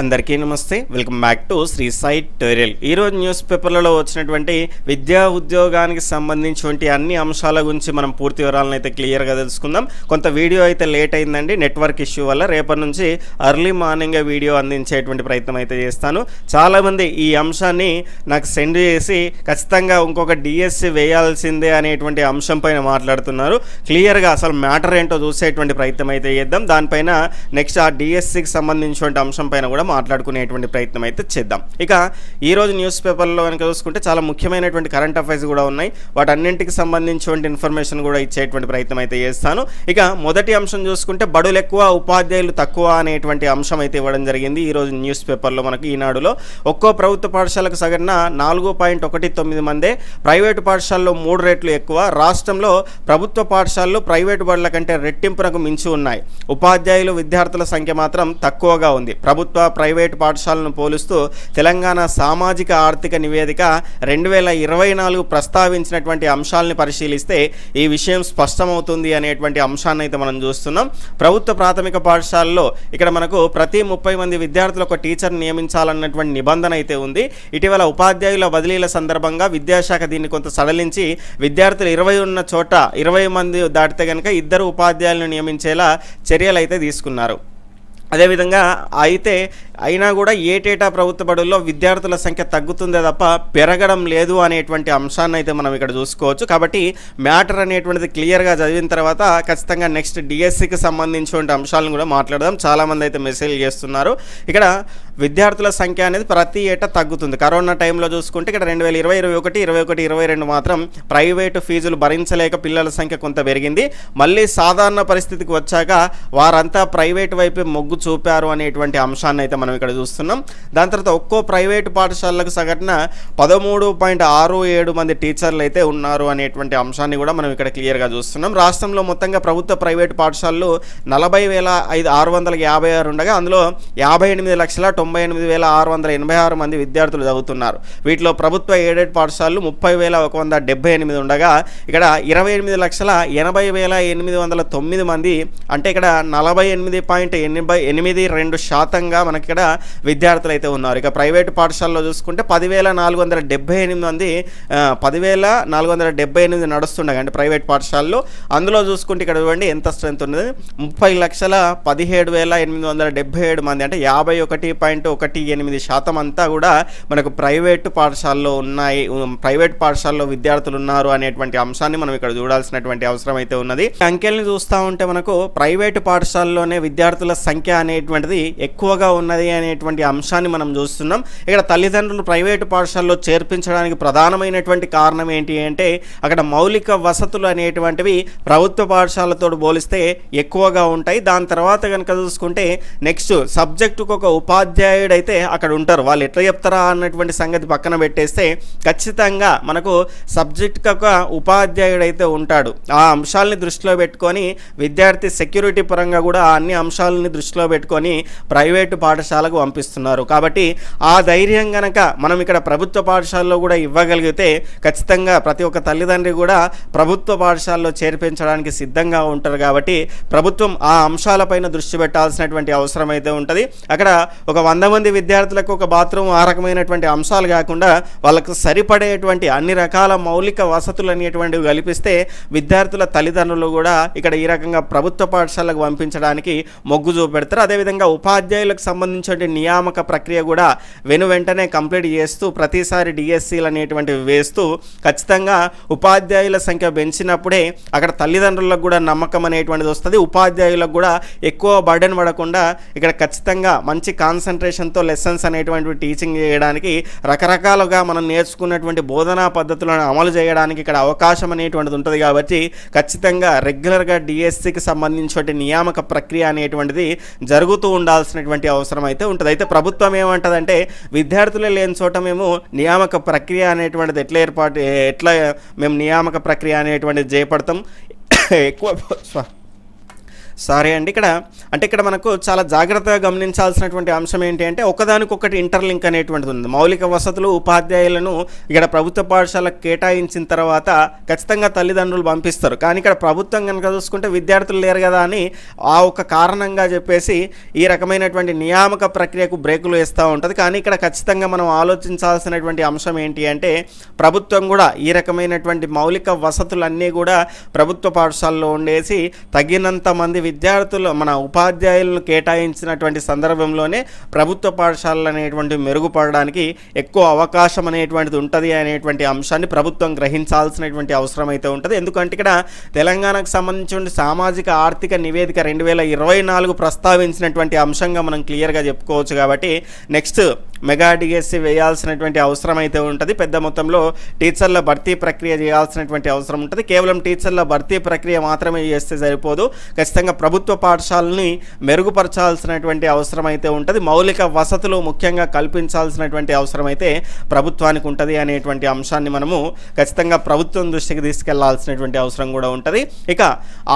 అందరికీ నమస్తే. Welcome back to Sri site టోరియల్ ఈరోజు న్యూస్ పేపర్లలో వచ్చినటువంటి విద్యా ఉద్యోగానికి సంబంధించినటువంటి అన్ని అంశాల గురించి మనం పూర్తి వివరాలను అయితే క్లియర్గా తెలుసుకుందాం. కొంత వీడియో అయితే లేట్ అయిందండి. నెట్వర్క్ ఇష్యూ వల్ల రేపటి నుంచి అర్లీ మార్నింగ్ వీడియో అందించేటువంటి ప్రయత్నం అయితే చేస్తాను. చాలామంది ఈ అంశాన్ని నాకు సెండ్ చేసి ఖచ్చితంగా ఇంకొక డిఎస్సి వేయాల్సిందే అనేటువంటి అంశం పైన మాట్లాడుతున్నారు. క్లియర్గా అసలు మ్యాటర్ ఏంటో చూసేటువంటి ప్రయత్నం అయితే చేద్దాం. దానిపైన నెక్స్ట్ ఆ డిఎస్సికి సంబంధించినటువంటి అంశం పైన కూడా మాట్లాడుకునేటువంటి ప్రయత్నం అయితే చేద్దాం. ఇక ఈ రోజు న్యూస్ పేపర్లో కనుక చూసుకుంటే చాలా ముఖ్యమైనటువంటి కరెంట్ అఫైర్స్ కూడా ఉన్నాయి. వాటన్నింటికి సంబంధించినటువంటి ఇన్ఫర్మేషన్ కూడా ఇచ్చేటువంటి ప్రయత్నం అయితే చేస్తాను. ఇక మొదటి అంశం చూసుకుంటే బడులు ఎక్కువ ఉపాధ్యాయులు తక్కువ అనేటువంటి అంశం అయితే ఇవ్వడం జరిగింది ఈరోజు న్యూస్ పేపర్లో మనకి ఈనాడులో ఒక్కో ప్రభుత్వ పాఠశాలకు సగటున నాలుగు పాయింట్ ఒకటి తొమ్మిది మందే ప్రైవేటు పాఠశాలలో మూడు రెట్లు ఎక్కువ. రాష్ట్రంలో ప్రభుత్వ పాఠశాలలు ప్రైవేటు బడుల కంటే రెట్టింపునకు మించి ఉన్నాయి. ఉపాధ్యాయులు విద్యార్థుల సంఖ్య మాత్రం తక్కువగా ఉంది. ప్రభుత్వ ప్రైవేటు పాఠశాలను పోలుస్తూ తెలంగాణ సామాజిక ఆర్థిక నివేదిక రెండు వేల ఇరవై నాలుగు ప్రస్తావించినటువంటి అంశాలని పరిశీలిస్తే ఈ విషయం స్పష్టమవుతుంది అనేటువంటి అంశాన్ని అయితే మనం చూస్తున్నాం. ప్రభుత్వ ప్రాథమిక పాఠశాలలో ఇక్కడ మనకు ప్రతి ముప్పై మంది విద్యార్థులు ఒక టీచర్ నియమించాలన్నటువంటి నిబంధన అయితే ఉంది. ఇటీవల ఉపాధ్యాయుల బదిలీల సందర్భంగా విద్యాశాఖ దీన్ని కొంత సడలించి విద్యార్థులు ఇరవై ఉన్న చోట ఇరవై మంది దాటితే కనుక ఇద్దరు ఉపాధ్యాయులను నియమించేలా చర్యలు అయితే తీసుకున్నారు. అదేవిధంగా అయితే అయినా కూడా ఏటేటా ప్రభుత్వ బడుల్లో విద్యార్థుల సంఖ్య తగ్గుతుందే తప్ప పెరగడం లేదు అనేటువంటి అంశాన్ని అయితే మనం ఇక్కడ చూసుకోవచ్చు. కాబట్టి మ్యాటర్ అనేటువంటిది క్లియర్గా చదివిన తర్వాత ఖచ్చితంగా నెక్స్ట్ డిఎస్సికి సంబంధించినటువంటి అంశాలను కూడా మాట్లాడదాం. చాలామంది అయితే మెసేజ్ చేస్తున్నారు. ఇక్కడ విద్యార్థుల సంఖ్య అనేది ప్రతి ఏటా తగ్గుతుంది. కరోనా టైంలో చూసుకుంటే ఇక్కడ రెండు వేల ఇరవై ఇరవై ఒకటి ఇరవై ఒకటి ఇరవై రెండు మాత్రం ప్రైవేటు ఫీజులు భరించలేక పిల్లల సంఖ్య కొంత పెరిగింది. మళ్ళీ సాధారణ పరిస్థితికి వచ్చాక వారంతా ప్రైవేట్ వైపు మొగ్గు చూపారు అనేటువంటి అంశాన్ని అయితే మనం ఇక్కడ చూస్తున్నాం. దాని తర్వాత ఒక్కో ప్రైవేటు పాఠశాలలకు సగటున పదమూడు పాయింట్ ఆరు ఏడు మంది టీచర్లు అయితే ఉన్నారు అనేటువంటి అంశాన్ని కూడా మనం ఇక్కడ క్లియర్గా చూస్తున్నాం. రాష్ట్రంలో మొత్తంగా ప్రభుత్వ ప్రైవేటు పాఠశాలలు నలభై వేల ఐదు ఆరు వందల యాభై ఆరు ఉండగా అందులో యాభై ఎనిమిది లక్షల తొంభై ఎనిమిది వేల ఆరు వందల ఎనభై ఆరు మంది విద్యార్థులు చదువుతున్నారు. వీటిలో ప్రభుత్వ ఎయిడెడ్ పాఠశాలలు ముప్పై వేల ఒక వంద డెబ్బై ఎనిమిది ఉండగా ఇక్కడ ఇరవై ఎనిమిది లక్షల ఎనభై వేల ఎనిమిది వందల తొమ్మిది మంది అంటే ఇక్కడ నలభై ఎనిమిది పాయింట్ ఎనభై ఎనిమిది రెండు శాతంగా మనకి ఇక్కడ విద్యార్థులు అయితే ఉన్నారు. ఇక ప్రైవేటు పాఠశాలలో చూసుకుంటే పదివేల నాలుగు వందల డెబ్బై ఎనిమిది మంది పదివేల నాలుగు వందల డెబ్బై ఎనిమిది నడుస్తుండగా అంటే ప్రైవేట్ పాఠశాలలో. అందులో చూసుకుంటే ఇక్కడ చూడండి ఎంత స్ట్రెంత్ ఉన్నది. ముప్పై లక్షల పదిహేడు వేల ఎనిమిది వందల డెబ్బై ఏడు మంది అంటే యాభై ఒకటి పాయింట్ ఒకటి ఎనిమిది శాతం అంతా కూడా మనకు ప్రైవేటు పాఠశాలలో ఉన్నాయి. ప్రైవేట్ పాఠశాలలో విద్యార్థులు ఉన్నారు అనేటువంటి అంశాన్ని మనం ఇక్కడ చూడాల్సినటువంటి అవసరం అయితే ఉన్నది. అంకెల్ని చూస్తూ ఉంటే మనకు ప్రైవేటు పాఠశాలలోనే విద్యార్థుల సంఖ్య అనేటువంటిది ఎక్కువగా ఉన్నది అనేటువంటి అంశాన్ని మనం చూస్తున్నాం. ఇక్కడ తల్లిదండ్రులు ప్రైవేటు పాఠశాలలో చేర్పించడానికి ప్రధానమైనటువంటి కారణం ఏంటి అంటే అక్కడ మౌలిక వసతులు అనేటువంటివి ప్రభుత్వ పాఠశాలతో పోలిస్తే ఎక్కువగా ఉంటాయి. దాని తర్వాత కనుక చూసుకుంటే నెక్స్ట్ సబ్జెక్టుకు ఒక ఉపాధ్యాయుడు అయితే అక్కడ ఉంటారు. వాళ్ళు ఎట్లా చెప్తారా అన్నటువంటి సంగతి పక్కన పెట్టేస్తే ఖచ్చితంగా మనకు సబ్జెక్ట్కి ఒక ఉపాధ్యాయుడు అయితే ఉంటాడు. ఆ అంశాలని దృష్టిలో పెట్టుకొని విద్యార్థి సెక్యూరిటీ పరంగా కూడా అన్ని అంశాలని దృష్టిలో పెట్టుకొని ప్రైవేటు పాఠశాలకు పంపిస్తున్నారు. కాబట్టి ఆ ధైర్యం గనక మనం ఇక్కడ ప్రభుత్వ పాఠశాలలో కూడా ఇవ్వగలిగితే ఖచ్చితంగా ప్రతి ఒక్క తల్లిదండ్రి కూడా ప్రభుత్వ పాఠశాలలో చేర్పించడానికి సిద్ధంగా ఉంటారు. కాబట్టి ప్రభుత్వం ఆ అంశాలపైన దృష్టి పెట్టాల్సినటువంటి అవసరం అయితే ఉంటుంది. అక్కడ ఒక వంద మంది విద్యార్థులకు ఒక బాత్రూమ్ ఆ రకమైనటువంటి అంశాలు కాకుండా వాళ్ళకు సరిపడేటువంటి అన్ని రకాల మౌలిక వసతులు అనేటువంటివి కల్పిస్తే విద్యార్థుల తల్లిదండ్రులు కూడా ఇక్కడ ఈ రకంగా ప్రభుత్వ పాఠశాలకు పంపించడానికి మొగ్గు చూపెడతారు. అదేవిధంగా ఉపాధ్యాయులకు సంబంధించిన నియామక ప్రక్రియ కూడా వెను వెంటనే కంప్లీట్ చేస్తూ ప్రతిసారి డిఎస్సీలు అనేటువంటివి వేస్తూ ఖచ్చితంగా ఉపాధ్యాయుల సంఖ్య పెంచినప్పుడే అక్కడ తల్లిదండ్రులకు కూడా నమ్మకం అనేటువంటిది వస్తుంది. ఉపాధ్యాయులకు కూడా ఎక్కువ బర్డెన్ పడకుండా ఇక్కడ ఖచ్చితంగా మంచి కాన్సన్ట్రేషన్తో లెసన్స్ అనేటువంటివి టీచింగ్ చేయడానికి రకరకాలుగా మనం నేర్చుకున్నటువంటి బోధనా పద్ధతులను అమలు చేయడానికి ఇక్కడ అవకాశం అనేటువంటిది ఉంటుంది కాబట్టి ఖచ్చితంగా రెగ్యులర్గా డిఎస్సికి సంబంధించిన నియామక ప్రక్రియ అనేటువంటిది జరుగుతూ ఉండాల్సినటువంటి అవసరం అయితే ఉంటుంది. అయితే ప్రభుత్వం ఏమంటదంటే విద్యార్థులే లేని చోట మేము నియామక ప్రక్రియ అనేటువంటిది ఎట్లా ఏర్పాటు ఎట్లా మేము నియామక ప్రక్రియ అనేటువంటిది చేపడతాం. ఎక్కువ సారీ అండి. ఇక్కడ అంటే ఇక్కడ మనకు చాలా జాగ్రత్తగా గమనించాల్సినటువంటి అంశం ఏంటి అంటే ఒకదానికొకటి ఇంటర్లింక్ అనేటువంటిది ఉంది. మౌలిక వసతులు ఉపాధ్యాయులను ఇక్కడ ప్రభుత్వ పాఠశాలకు కేటాయించిన తర్వాత ఖచ్చితంగా తల్లిదండ్రులు పంపిస్తారు. కానీ ఇక్కడ ప్రభుత్వం కనుక చూసుకుంటే విద్యార్థులు లేరు కదా అని ఆ ఒక కారణంగా చెప్పేసి ఈ రకమైనటువంటి నియామక ప్రక్రియకు బ్రేకులు వేస్తూ ఉంటుంది. కానీ ఇక్కడ ఖచ్చితంగా మనం ఆలోచించాల్సినటువంటి అంశం ఏంటి అంటే ప్రభుత్వం కూడా ఈ రకమైనటువంటి మౌలిక వసతులన్నీ కూడా ప్రభుత్వ పాఠశాలలో ఉండేసి తగినంత మంది విద్యార్థులు మన ఉపాధ్యాయులను కేటాయించినటువంటి సందర్భంలోనే ప్రభుత్వ పాఠశాలలు అనేటువంటి మెరుగుపడడానికి ఎక్కువ అవకాశం అనేటువంటిది ఉంటుంది అనేటువంటి అంశాన్ని ప్రభుత్వం గ్రహించాల్సినటువంటి అవసరం అయితే ఉంటుంది. ఎందుకంటే ఇక్కడ తెలంగాణకు సంబంధించిన సామాజిక ఆర్థిక నివేదిక రెండు వేల ఇరవై నాలుగు ప్రస్తావించినటువంటి అంశంగా మనం క్లియర్గా చెప్పుకోవచ్చు కాబట్టి నెక్స్ట్ మెగా డిఎస్సి వేయాల్సినటువంటి అవసరం అయితే ఉంటుంది. పెద్ద మొత్తంలో టీచర్ల భర్తీ ప్రక్రియ చేయాల్సినటువంటి అవసరం ఉంటుంది. కేవలం టీచర్ల భర్తీ ప్రక్రియ మాత్రమే చేస్తే సరిపోదు. ఖచ్చితంగా ప్రభుత్వ పాఠశాలని మెరుగుపరచాల్సినటువంటి అవసరం అయితే ఉంటుంది. మౌలిక వసతులు ముఖ్యంగా కల్పించాల్సినటువంటి అవసరం అయితే ప్రభుత్వానికి ఉంటుంది అనేటువంటి అంశాన్ని మనము ఖచ్చితంగా ప్రభుత్వం దృష్టికి తీసుకెళ్ళాల్సినటువంటి అవసరం కూడా ఉంటుంది. ఇక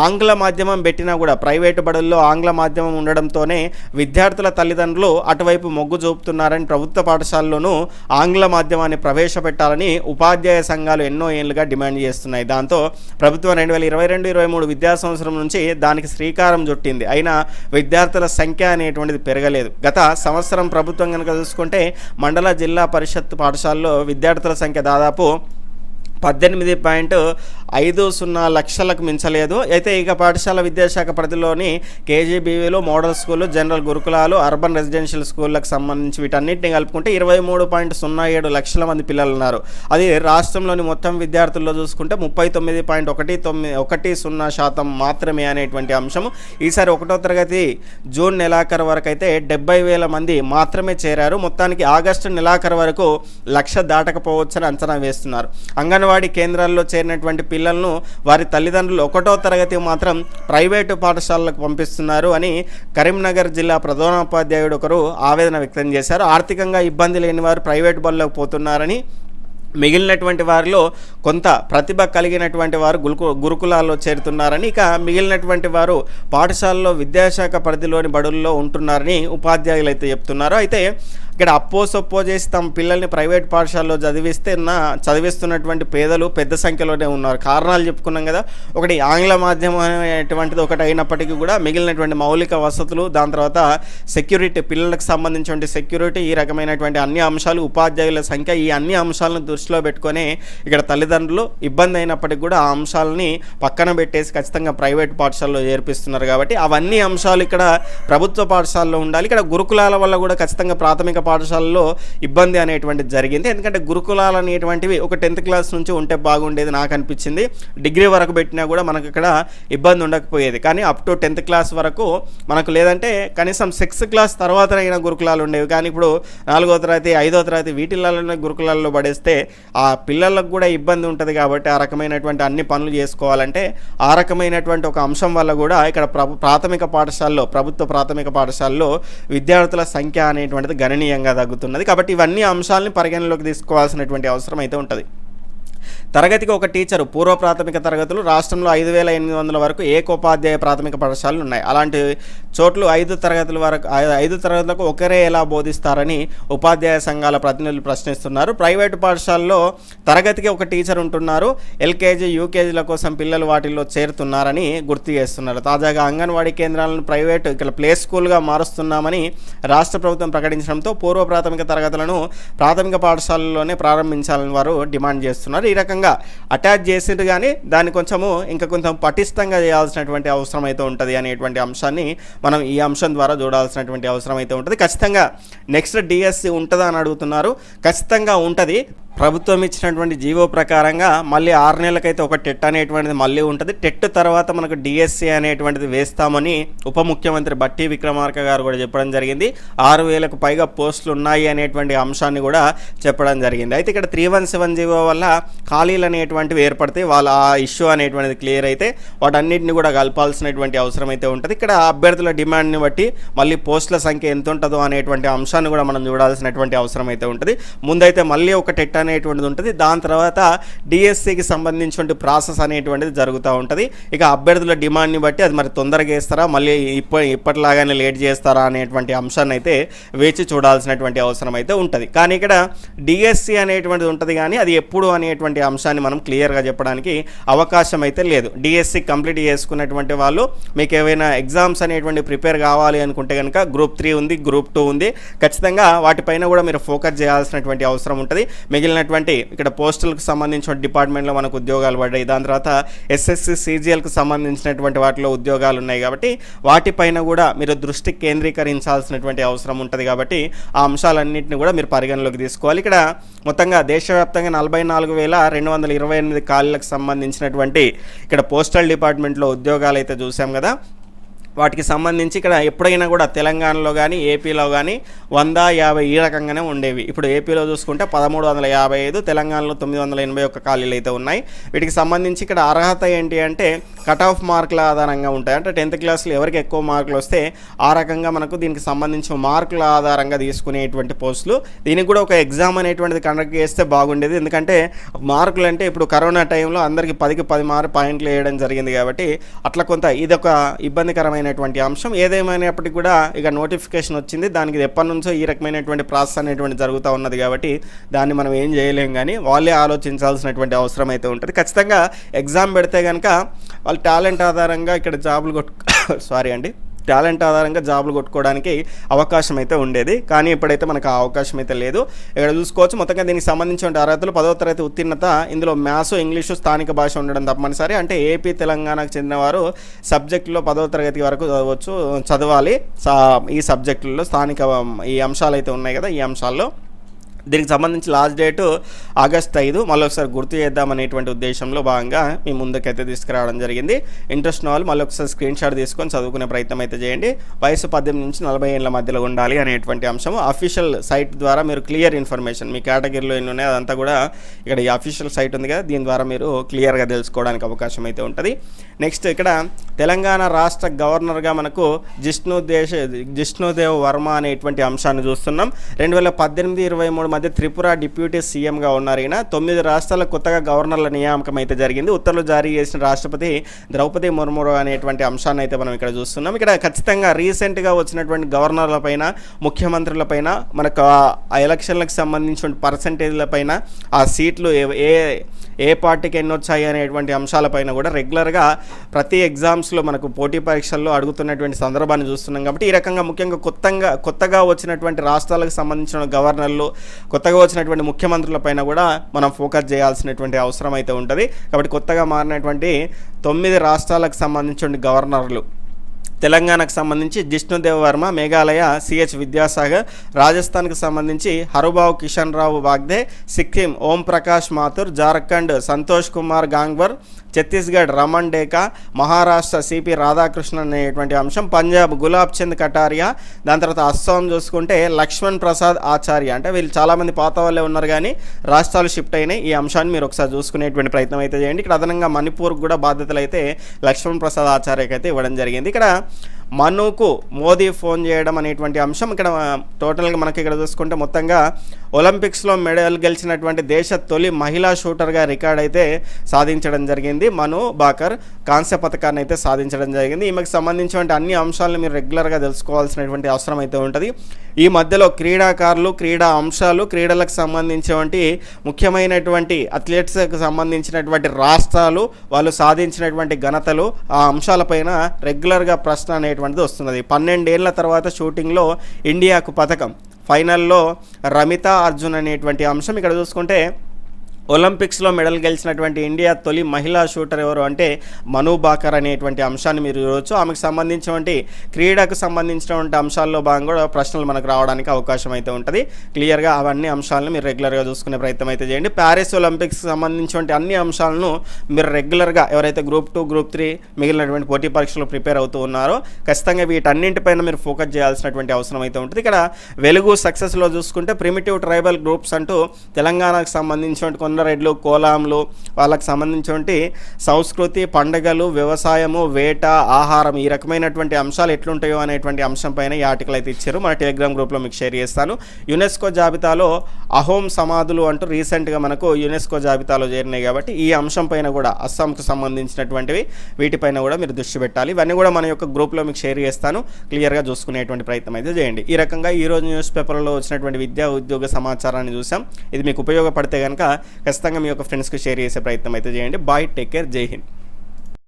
ఆంగ్ల మాధ్యమం పెట్టినా కూడా ప్రైవేటు బడుల్లో ఆంగ్ల మాధ్యమం ఉండడంతోనే విద్యార్థుల తల్లిదండ్రులు అటువైపు మొగ్గు చూపుతున్నారని ప్రభుత్వ పాఠశాలలోనూ ఆంగ్ల మాధ్యమాన్ని ప్రవేశపెట్టాలని ఉపాధ్యాయ సంఘాలు ఎన్నో ఏళ్ళుగా డిమాండ్ చేస్తున్నాయి. దాంతో ప్రభుత్వం రెండు వేల ఇరవై రెండు ఇరవై మూడు విద్యా సంవత్సరం నుంచి దానికి శ్రీకారం చుట్టింది. అయినా విద్యార్థుల సంఖ్య అనేటువంటిది పెరగలేదు. గత సంవత్సరం ప్రభుత్వం కనుక చూసుకుంటే మండల జిల్లా పరిషత్ పాఠశాలలో విద్యార్థుల సంఖ్య దాదాపు పద్దెనిమిది పాయింట్ ఐదు సున్నా లక్షలకు మించలేదు. అయితే ఇక పాఠశాల విద్యాశాఖ పరిధిలోని కేజీబీవీలు మోడల్ స్కూళ్ళు జనరల్ గురుకులాలు అర్బన్ రెసిడెన్షియల్ స్కూళ్ళకు సంబంధించి వీటన్నిటిని కలుపుకుంటే ఇరవై మూడు పాయింట్ సున్నా ఏడు లక్షల మంది పిల్లలు ఉన్నారు అది రాష్ట్రంలోని మొత్తం విద్యార్థుల్లో చూసుకుంటే ముప్పై తొమ్మిది పాయింట్ ఒకటి తొమ్మిది ఒకటి సున్నా శాతం మాత్రమే అనేటువంటి అంశం ఈసారి ఒకటో తరగతి జూన్ నెలాఖరు వరకు అయితే డెబ్బై వేల మంది మాత్రమే చేరారు. మొత్తానికి ఆగస్టు నెలాఖరు వరకు లక్ష దాటకపోవచ్చని అంచనా వేస్తున్నారు. అంగన్వాడీ కేంద్రాల్లో చేరినటువంటి పిల్లలను వారి తల్లిదండ్రులు ఒకటో తరగతి మాత్రం ప్రైవేటు పాఠశాలలకు పంపిస్తున్నారు అని కరీంనగర్ జిల్లా ప్రధానోపాధ్యాయుడు ఒకరు ఆవేదన వ్యక్తం చేశారు. ఆర్థికంగా ఇబ్బంది లేని వారు ప్రైవేట్ బళ్ళకు పోతున్నారని మిగిలినటువంటి వారిలో కొంత ప్రతిభ కలిగినటువంటి వారు గురుకు గురుకులాల్లో చేరుతున్నారని ఇక మిగిలినటువంటి వారు పాఠశాలలో విద్యాశాఖ పరిధిలోని బడుల్లో ఉంటున్నారని ఉపాధ్యాయులు అయితే చెప్తున్నారు. అయితే ఇక్కడ అప్పో సొప్పో చేసి తమ పిల్లల్ని ప్రైవేట్ పాఠశాలలో చదివిస్తున్న చదివిస్తున్నటువంటి పేదలు పెద్ద సంఖ్యలోనే ఉన్నారు. కారణాలు చెప్పుకున్నాం కదా. ఒకటి ఆంగ్ల మాధ్యమం అనేటువంటిది ఒకటి అయినప్పటికీ కూడా మిగిలినటువంటి మౌలిక వసతులు దాని తర్వాత సెక్యూరిటీ పిల్లలకు సంబంధించిన సెక్యూరిటీ ఈ రకమైనటువంటి అన్ని అంశాలు ఉపాధ్యాయుల సంఖ్య ఈ అన్ని అంశాలను దృష్టిలో పెట్టుకొని ఇక్కడ తల్లిదండ్రులు ఇబ్బంది అయినప్పటికీ కూడా ఆ అంశాలని పక్కన పెట్టేసి ఖచ్చితంగా ప్రైవేట్ పాఠశాలలో చేర్పిస్తున్నారు. కాబట్టి అవన్నీ అంశాలు ఇక్కడ ప్రభుత్వ పాఠశాలలో ఉండాలి. ఇక్కడ గురుకులాల వల్ల కూడా ఖచ్చితంగా ప్రాథమిక పాఠశాలలో ఇబ్బంది అనేటువంటిది జరిగింది. ఎందుకంటే గురుకులాలు అనేటువంటివి ఒక టెన్త్ క్లాస్ నుంచి ఉంటే బాగుండేది నాకు అనిపించింది. డిగ్రీ వరకు పెట్టినా కూడా మనకు ఇక్కడ ఇబ్బంది ఉండకపోయేది. కానీ అప్ టు టెన్త్ క్లాస్ వరకు మనకు లేదంటే కనీసం సిక్స్త్ క్లాస్ తర్వాత అయినా గురుకులాలు ఉండేవి. కానీ ఇప్పుడు నాలుగో తరగతి ఐదో తరగతి వీటిలలో గురుకులాల్లో పడేస్తే ఆ పిల్లలకు కూడా ఇబ్బంది ఉంటుంది కాబట్టి ఆ రకమైనటువంటి అన్ని పనులు చేసుకోవాలంటే ఆ రకమైనటువంటి ఒక అంశం వల్ల కూడా ఇక్కడ ప్రభు ప్రాథమిక పాఠశాలలో ప్రభుత్వ ప్రాథమిక పాఠశాలలో విద్యార్థుల సంఖ్య అనేటువంటిది గణనీయంగా తగ్గుతున్నది. కాబట్టి ఇవన్నీ అంశాలని పరిగణలోకి తీసుకోవాల్సినటువంటి అవసరం అయితే ఉంటుంది. తరగతికి ఒక టీచరు పూర్వ ప్రాథమిక తరగతులు రాష్ట్రంలో ఐదు వేల ఎనిమిది వందల వరకు ఏకోపాధ్యాయ ప్రాథమిక పాఠశాలలు ఉన్నాయి. అలాంటి చోట్లు ఐదు తరగతుల వరకు ఐదు తరగతులకు ఒకరే ఎలా బోధిస్తారని ఉపాధ్యాయ సంఘాల ప్రతినిధులు ప్రశ్నిస్తున్నారు. ప్రైవేటు పాఠశాలలో తరగతికి ఒక టీచర్ ఉంటున్నారు. ఎల్కేజీ యూకేజీల కోసం పిల్లలు వాటిల్లో చేరుతున్నారని గుర్తు చేస్తున్నారు. తాజాగా అంగన్వాడీ కేంద్రాలను ప్రైవేటు ఇక్కడ ప్లే స్కూల్గా మారుస్తున్నామని రాష్ట్ర ప్రభుత్వం ప్రకటించడంతో పూర్వ ప్రాథమిక తరగతులను ప్రాథమిక పాఠశాలల్లోనే ప్రారంభించాలని వారు డిమాండ్ చేస్తున్నారు. ఈ రకంగా అటాచ్ చేసిండ్రు కానీ దాన్ని కొంచెము ఇంకా కొంచెం పటిష్టంగా చేయాల్సినటువంటి అవసరం అయితే ఉంటుంది అనేటువంటి అంశాన్ని మనం ఈ అంశం ద్వారా చూడాల్సినటువంటి అవసరం అయితే ఉంటుంది. ఖచ్చితంగా నెక్స్ట్ డిఎస్సి ఉంటుందా అని అడుగుతున్నారు. ఖచ్చితంగా ఉంటుంది. ప్రభుత్వం ఇచ్చినటువంటి జీవో ప్రకారంగా మళ్ళీ ఆరు నెలలకైతే ఒక టెట్ అనేటువంటిది మళ్ళీ ఉంటుంది. టెట్ తర్వాత మనకు డిఎస్సి అనేటువంటిది వేస్తామని ఉప ముఖ్యమంత్రి బట్టి విక్రమార్క గారు కూడా చెప్పడం జరిగింది. ఆరు వేలకు పైగా పోస్టులు ఉన్నాయి అనేటువంటి అంశాన్ని కూడా చెప్పడం జరిగింది. అయితే ఇక్కడ త్రీ వన్ సెవెన్ జీవో వల్ల ఖాళీలు అనేటువంటివి ఏర్పడతాయి. వాళ్ళ ఆ ఇష్యూ అనేటువంటిది క్లియర్ అయితే వాటన్నిటిని కూడా కలపాల్సినటువంటి అవసరం అయితే ఉంటుంది. ఇక్కడ అభ్యర్థుల డిమాండ్ని బట్టి మళ్ళీ పోస్టుల సంఖ్య ఎంత ఉంటుందో అనేటువంటి అంశాన్ని కూడా మనం చూడాల్సినటువంటి అవసరం అయితే ఉంటుంది. ముందైతే మళ్ళీ ఒక టెట్ అనేటువంటిది ఉంటుంది. దాని తర్వాత డిఎస్సికి సంబంధించిన ప్రాసెస్ అనేటువంటిది జరుగుతూ ఉంటుంది. ఇక అభ్యర్థుల డిమాండ్ని బట్టి అది మరి తొందరగా వేస్తారా మళ్ళీ ఇప్ప ఇప్పటిలాగానే లేట్ చేస్తారా అనేటువంటి అంశాన్ని అయితే వేచి చూడాల్సినటువంటి అవసరం అయితే ఉంటుంది. కానీ ఇక్కడ డిఎస్సి అనేటువంటిది ఉంటుంది కానీ అది ఎప్పుడు అనేటువంటి అంశాన్ని మనం క్లియర్గా చెప్పడానికి అవకాశం అయితే లేదు డిఎస్సి కంప్లీట్ చేసుకున్నటువంటి వాళ్ళు మీకు ఏవైనా ఎగ్జామ్స్ అనేటువంటి ప్రిపేర్ కావాలి అనుకుంటే కనుక గ్రూప్ త్రీ ఉంది గ్రూప్ టూ ఉంది. ఖచ్చితంగా వాటిపైన కూడా మీరు ఫోకస్ చేయాల్సినటువంటి అవసరం ఉంటుంది. మిగిలిన మిగిలినటువంటి ఇక్కడ పోస్టల్కి సంబంధించిన డిపార్ట్మెంట్లో మనకు ఉద్యోగాలు పడ్డాయి. దాని తర్వాత ఎస్ఎస్సి సీజీఎల్కి సంబంధించినటువంటి వాటిలో ఉద్యోగాలు ఉన్నాయి కాబట్టి వాటిపైన కూడా మీరు దృష్టి కేంద్రీకరించాల్సినటువంటి అవసరం ఉంటుంది కాబట్టి ఆ అంశాలన్నింటినీ కూడా మీరు పరిగణలోకి తీసుకోవాలి. ఇక్కడ మొత్తంగా దేశవ్యాప్తంగా నలభై నాలుగు వేల రెండు వందల ఇరవై ఎనిమిది ఖాళీలకు సంబంధించినటువంటి ఇక్కడ పోస్టల్ డిపార్ట్మెంట్లో ఉద్యోగాలు అయితే చూసాం కదా. వాటికి సంబంధించి ఇక్కడ ఎప్పుడైనా కూడా తెలంగాణలో కానీ ఏపీలో కానీ వంద యాభై ఈ రకంగానే ఉండేవి. ఇప్పుడు ఏపీలో చూసుకుంటే పదమూడు వందల యాభై ఐదు తెలంగాణలో తొమ్మిది వందల ఎనభై ఒక్క ఖాళీలు అయితే ఉన్నాయి. వీటికి సంబంధించి ఇక్కడ అర్హత ఏంటి అంటే కట్ ఆఫ్ మార్కుల ఆధారంగా ఉంటాయి. అంటే టెన్త్ క్లాస్లో ఎవరికి ఎక్కువ మార్కులు వస్తే ఆ రకంగా మనకు దీనికి సంబంధించిన మార్కుల ఆధారంగా తీసుకునేటువంటి పోస్టులు. దీనికి కూడా ఒక ఎగ్జామ్ అనేటువంటిది కండక్ట్ చేస్తే బాగుండేది. ఎందుకంటే మార్కులు అంటే ఇప్పుడు కరోనా టైంలో అందరికీ పదికి పది మార్క్ పాయింట్లు వేయడం జరిగింది కాబట్టి అట్లా కొంత ఇదొక ఇబ్బందికరమైనటువంటి అంశం. ఏదేమైనప్పటికీ కూడా ఇక నోటిఫికేషన్ వచ్చింది. దానికి ఎప్పటి నుంచో ఈ రకమైనటువంటి ప్రాసెస్ అనేటువంటి జరుగుతూ ఉన్నది కాబట్టి దాన్ని మనం ఏం చేయలేం కానీ వాళ్ళే ఆలోచించాల్సినటువంటి అవసరం అయితే ఉంటుంది. ఖచ్చితంగా ఎగ్జామ్ పెడితే కనుక వాళ్ళ టాలెంట్ ఆధారంగా ఇక్కడ జాబులు కొట్టు సారీ అండి. టాలెంట్ ఆధారంగా జాబులు కొట్టుకోవడానికి అవకాశం అయితే ఉండేది. కానీ ఇప్పుడైతే మనకు ఆ అవకాశం అయితే లేదు. ఇక్కడ చూసుకోవచ్చు మొత్తంగా దీనికి సంబంధించిన అర్హతలు పదవ తరగతి ఉత్తీర్ణత ఇందులో మ్యాథ్స్ ఇంగ్లీషు స్థానిక భాష ఉండడం తప్పనిసరి. అంటే ఏపీ తెలంగాణకు చెందిన వారు సబ్జెక్టులో పదవ తరగతి వరకు చదవచ్చు చదవాలి. సా- ఈ సబ్జెక్టుల్లో స్థానిక ఈ అంశాలు అయితే ఉన్నాయి కదా ఈ అంశాల్లో. దీనికి సంబంధించి లాస్ట్ డేట్ ఆగస్ట్ ఐదు. మళ్ళీ ఒకసారి గుర్తు చేద్దాం అనేటువంటి ఉద్దేశంలో భాగంగా మీ ముందుకైతే తీసుకురావడం జరిగింది. ఇంట్రెస్ట్ ఉన్న వాళ్ళు మళ్ళీ ఒకసారి స్క్రీన్ షాట్ తీసుకొని చదువుకునే ప్రయత్నం అయితే చేయండి. వయసు పద్దెనిమిది నుంచి నలభై ఏళ్ళ మధ్యలో ఉండాలి అనేటువంటి అంశం అఫీషియల్ సైట్ ద్వారా మీరు క్లియర్ ఇన్ఫర్మేషన్ మీ కేటగిరీలో ఎన్ని ఉన్నాయో అదంతా కూడా ఇక్కడ ఈ అఫీషియల్ సైట్ ఉంది కదా దీని ద్వారా మీరు క్లియర్గా తెలుసుకోవడానికి అవకాశం అయితే ఉంటుంది. నెక్స్ట్ ఇక్కడ తెలంగాణ రాష్ట్ర గవర్నర్గా మనకు జిష్ణుదేశ జిష్ణుదేవ్ వర్మ అనేటువంటి అంశాన్ని చూస్తున్నాం. రెండు వేల పద్దెనిమిది ఇరవై మూడు మధ్య త్రిపుర డిప్యూటీ సీఎంగా ఉన్నారు ఈయన. తొమ్మిది రాష్ట్రాలకు కొత్తగా గవర్నర్ల నియామకం అయితే జరిగింది. ఉత్తర్వులు జారీ చేసిన రాష్ట్రపతి ద్రౌపది ముర్ము అనేటువంటి అంశాన్ని అయితే మనం ఇక్కడ చూస్తున్నాం. ఇక్కడ ఖచ్చితంగా రీసెంట్గా వచ్చినటువంటి గవర్నర్లపైన ముఖ్యమంత్రులపైన మనకు ఆ ఎలక్షన్లకు సంబంధించిన పర్సంటేజ్లపైన ఆ సీట్లు ఏ- ఏ ఏ పార్టీకి ఎన్ని వచ్చాయి అనేటువంటి అంశాలపైన కూడా రెగ్యులర్గా ప్రతి ఎగ్జామ్స్లో మనకు పోటీ పరీక్షల్లో అడుగుతున్నటువంటి సందర్భాన్ని చూస్తున్నాం. కాబట్టి ఈ రకంగా ముఖ్యంగా కొత్తగా కొత్తగా వచ్చినటువంటి రాష్ట్రాలకు సంబంధించిన గవర్నర్లు కొత్తగా వచ్చినటువంటి ముఖ్యమంత్రుల పైన కూడా మనం ఫోకస్ చేయాల్సినటువంటి అవసరం అయితే ఉంటుంది. కాబట్టి కొత్తగా మారినటువంటి తొమ్మిది రాష్ట్రాలకు సంబంధించిన గవర్నర్లు తెలంగాణకు సంబంధించి జిష్ణుదేవ్ వర్మ మేఘాలయ సిహెచ్ విద్యాసాగర్ రాజస్థాన్కు సంబంధించి హరుబావు కిషన్ రావు వాగ్దే సిక్కిం ఓం ప్రకాష్ మాథుర్ జార్ఖండ్ సంతోష్ కుమార్ గాంగ్వర్ ఛత్తీస్గఢ్ రమణ్ డేకా మహారాష్ట్ర సిపి రాధాకృష్ణన్ అనేటువంటి అంశం పంజాబ్ గులాబ్ చంద్ కటారియా దాని తర్వాత అస్సాం చూసుకుంటే లక్ష్మణ్ ప్రసాద్ ఆచార్య. అంటే వీళ్ళు చాలామంది పాత వాళ్ళే ఉన్నారు కానీ రాష్ట్రాలు షిఫ్ట్ అయినాయి. ఈ అంశాన్ని మీరు ఒకసారి చూసుకునేటువంటి ప్రయత్నం అయితే చేయండి. ఇక్కడ అదనంగా మణిపూర్కి కూడా బాధ్యతలు అయితే లక్ష్మణ్ ప్రసాద్ ఆచార్యకి అయితే ఇవ్వడం జరిగింది. ఇక్కడ మనుకు మోదీ ఫోన్ చేయడం అనేటువంటి అంశం ఇక్కడ టోటల్గా మనకి ఇక్కడ చూసుకుంటే మొత్తంగా ఒలింపిక్స్లో మెడల్ గెలిచినటువంటి దేశ తొలి మహిళా షూటర్గా రికార్డ్ అయితే సాధించడం జరిగింది. మను బాకర్ కాంస్య పథకాన్ని అయితే సాధించడం జరిగింది. ఈమెకు సంబంధించినటువంటి అన్ని అంశాలను మీరు రెగ్యులర్గా తెలుసుకోవాల్సినటువంటి అవసరం అయితే ఉంటుంది. ఈ మధ్యలో క్రీడాకారులు క్రీడా అంశాలు క్రీడలకు సంబంధించినటువంటి ముఖ్యమైనటువంటి అథ్లెట్స్కి సంబంధించినటువంటి రాష్ట్రాలు వాళ్ళు సాధించినటువంటి ఘనతలు ఆ అంశాలపైన రెగ్యులర్గా ప్రశ్న అనేటువంటిది వస్తున్నది. పన్నెండేళ్ళ తర్వాత షూటింగ్లో ఇండియాకు పథకం. ఫైనల్లో రమిత అర్జున్ అనేటువంటి అంశం ఇక్కడ చూసుకుంటే ఒలింపిక్స్లో మెడల్ గెలిచినటువంటి ఇండియా తొలి మహిళా షూటర్ ఎవరు అంటే మను బాకర్ అనేటువంటి అంశాన్ని మీరు చూడవచ్చు ఆమెకు సంబంధించినటువంటి క్రీడకు సంబంధించినటువంటి అంశాల్లో భాగంగా కూడా ప్రశ్నలు మనకు రావడానికి అవకాశం అయితే ఉంటుంది. క్లియర్గా అవన్నీ అంశాలను మీరు రెగ్యులర్గా చూసుకునే ప్రయత్నం అయితే చేయండి. ప్యారిస్ ఒలింపిక్స్ సంబంధించినటువంటి అన్ని అంశాలను మీరు రెగ్యులర్గా ఎవరైతే గ్రూప్ టూ గ్రూప్ త్రీ మిగిలినటువంటి పోటీ పరీక్షలు ప్రిపేర్ అవుతూ ఉన్నారో ఖచ్చితంగా వీటన్నింటిపైన మీరు ఫోకస్ చేయాల్సినటువంటి అవసరం అయితే ఉంటుంది. ఇక్కడ వెలుగు సక్సెస్లో చూసుకుంటే ప్రిమిటివ్ ట్రైబల్ గ్రూప్స్ అంటూ తెలంగాణకు సంబంధించినటువంటి కొంత కుండరెడ్లు కోలాంలు వాళ్ళకి సంబంధించినటువంటి సంస్కృతి పండగలు వ్యవసాయము వేట ఆహారం ఈ రకమైనటువంటి అంశాలు ఎట్లుంటాయో అనేటువంటి అంశం పైన ఈ ఆర్టికల్ అయితే ఇచ్చారు. మన టెలిగ్రామ్ గ్రూప్లో మీకు షేర్ చేస్తాను. యునెస్కో జాబితాలో అహోం సమాధులు అంటూ రీసెంట్గా మనకు యునెస్కో జాబితాలో చేరినాయి కాబట్టి ఈ అంశం పైన కూడా అస్సాంకు సంబంధించినటువంటివి వీటిపైన కూడా మీరు దృష్టి పెట్టాలి. ఇవన్నీ కూడా మన యొక్క గ్రూప్లో మీకు షేర్ చేస్తాను. క్లియర్గా చూసుకునేటువంటి ప్రయత్నం అయితే చేయండి. ఈ రకంగా ఈరోజు న్యూస్ పేపర్లో వచ్చినటువంటి విద్యా ఉద్యోగ సమాచారాన్ని చూసాం. ఇది మీకు ఉపయోగపడితే కనుక ఖచ్చితంగా మీ యొక్క ఫ్రెండ్స్కి షేర్ చేసే ప్రయత్నం అయితే చేయండి. బాయ్ టేక్ కేర్ జై హింద్.